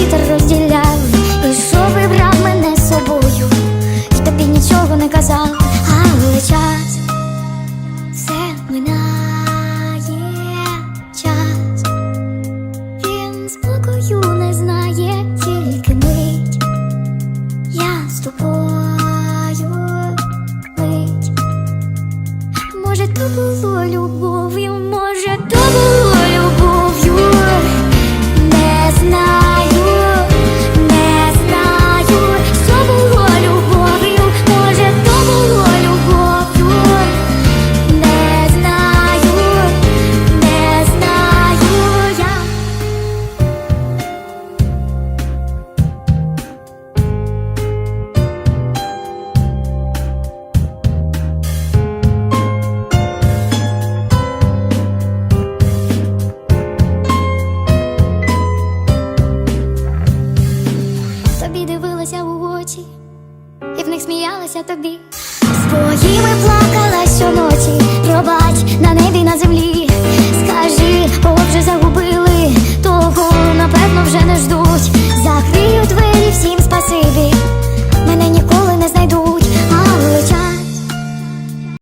вітер розділяв, ішов і брав мене з собою, І тобі нічого не казав, але час все минає. Час, він спокою не знає, тільки мить, я з тобою. Мить, може, то було любов'ю, може, то було дивилася у очі, і в них сміялася тобі. З твоїми плакала щоночі.